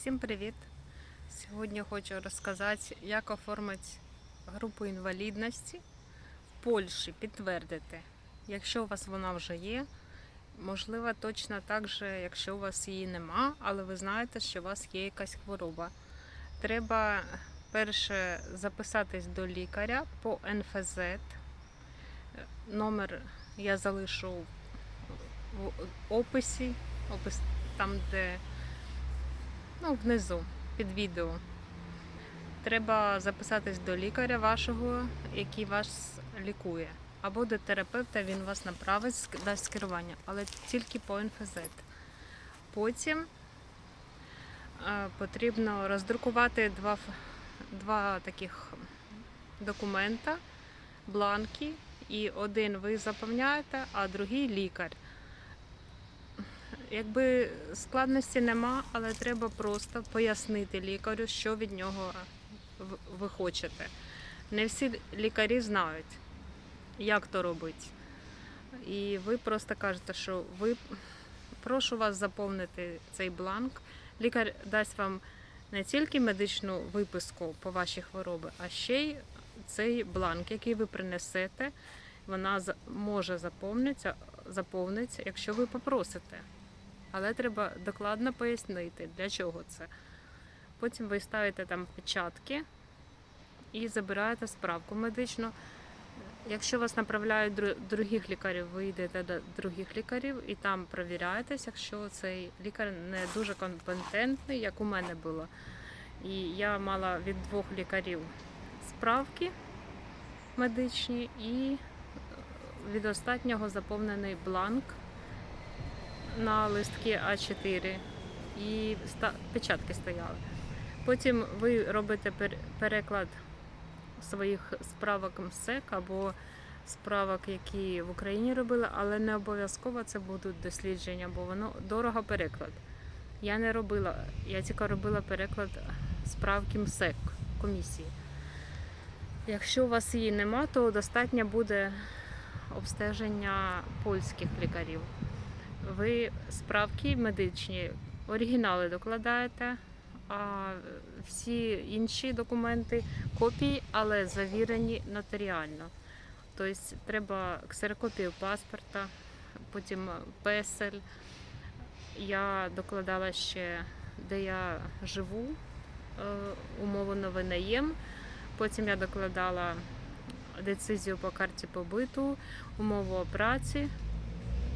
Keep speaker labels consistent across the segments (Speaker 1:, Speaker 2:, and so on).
Speaker 1: Всім привіт! Сьогодні хочу розказати, як оформити групу інвалідності в Польщі, підтвердити. Якщо у вас вона вже є, можливо, точно так же, якщо у вас її нема, але ви знаєте, що у вас є якась хвороба. Треба перше записатись до лікаря по НФЗ. Номер я залишу в описі, опис там, де ну, внизу під відео. Треба записатись до лікаря вашого, який вас лікує. Або до терапевта він вас направить, дасть скерування, але тільки по НФЗ. Потім е, потрібно роздрукувати два, два таких документа, бланки, і один ви заповняєте, а другий лікар. Якби складності нема, але треба просто пояснити лікарю, що від нього ви хочете. Не всі лікарі знають, як то робити. І ви просто кажете, що ви прошу вас заповнити цей бланк. Лікар дасть вам не тільки медичну виписку по вашій хворобі, а ще й цей бланк, який ви принесете, вона може заповнитися, заповниться, якщо ви попросите. Але треба докладно пояснити, для чого це. Потім ви ставите там печатки і забираєте справку медичну. Якщо вас направляють до других лікарів, ви йдете до других лікарів і там перевіряєтесь, якщо цей лікар не дуже компетентний, як у мене було. І я мала від двох лікарів справки медичні і від останнього заповнений бланк на листки А4 і печатки стояли. Потім ви робите пер- переклад своїх справок МСЕК або справок, які в Україні робили, але не обов'язково це будуть дослідження, бо воно дорого переклад. Я не робила, я тільки робила переклад справки МСЕК комісії. Якщо у вас її нема, то достатньо буде обстеження польських лікарів ви справки медичні, оригінали докладаєте, а всі інші документи копії, але завірені нотаріально. Тобто треба ксерокопію паспорта, потім песель. Я докладала ще, де я живу, е, умову на винаєм. Потім я докладала децизію по карті побиту, умову праці.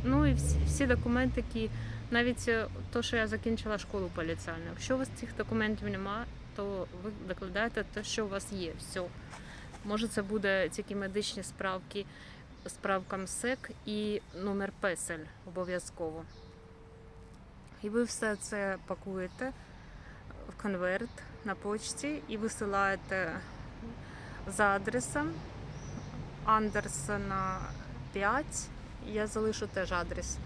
Speaker 1: Ну і всі, всі документи, які навіть е, то, що я закінчила школу поліціальну. Якщо у вас цих документів немає, то ви докладаєте те, що у вас є. Все. Може, це буде тільки медичні справки, справка МСЕК і номер песель обов'язково. І ви все це пакуєте в конверт на почті і висилаєте за адресом Андерсона 5. Я залишу теж адрес,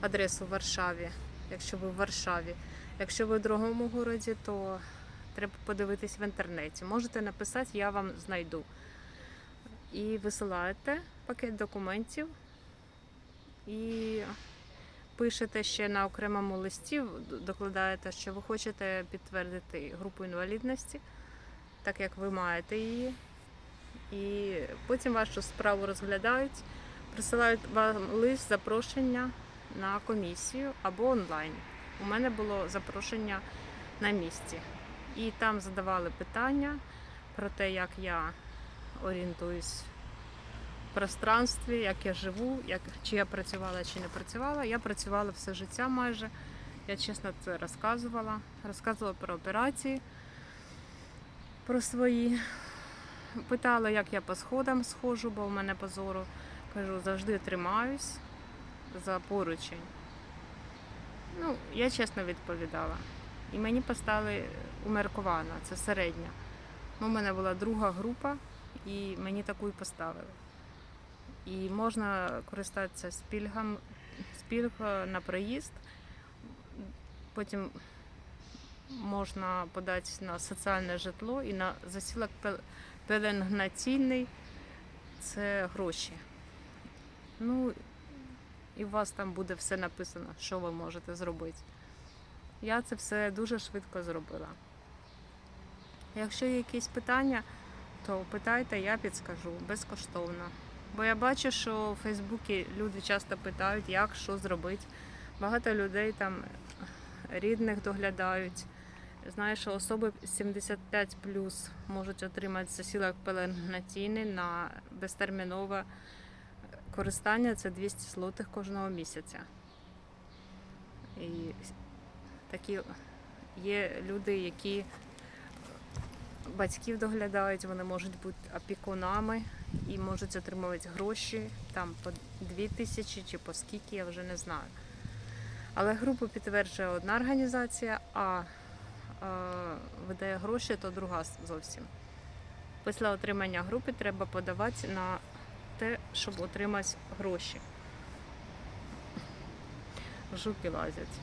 Speaker 1: адресу в Варшаві, якщо ви в Варшаві. Якщо ви в другому городі, то треба подивитись в інтернеті. Можете написати, я вам знайду. І висилаєте пакет документів і пишете ще на окремому листі, докладаєте, що ви хочете підтвердити групу інвалідності, так як ви маєте її. І потім вашу справу розглядають присилають вам лист запрошення на комісію або онлайн. У мене було запрошення на місці. І там задавали питання про те, як я орієнтуюсь в пространстві, як я живу, як, чи я працювала, чи не працювала. Я працювала все життя майже. Я чесно це розказувала. Розказувала про операції, про свої. Питала, як я по сходам сходжу, бо в мене позору. Кажу, завжди тримаюсь за поручень. Ну, я чесно відповідала. І мені поставили умерковано, це середня. Ну, у мене була друга група, і мені таку і поставили. І можна користатися спільгом, спільг на проїзд. Потім можна подати на соціальне житло і на засілок пел- пеленгнаційний це гроші. Ну, і у вас там буде все написано, що ви можете зробити. Я це все дуже швидко зробила. Якщо є якісь питання, то питайте, я підскажу безкоштовно. Бо я бачу, що у Фейсбуці люди часто питають, як що зробити. Багато людей там рідних доглядають. Знаю, що особи 75 можуть отримати засілок пеленгнатійний на безтермінове користання це 200 злотих кожного місяця. І такі є люди, які батьків доглядають, вони можуть бути опікунами і можуть отримувати гроші там по 2 тисячі чи по скільки, я вже не знаю. Але групу підтверджує одна організація, а видає гроші, то друга зовсім. Після отримання групи треба подавати на те, щоб отримати гроші. Жуки лазять.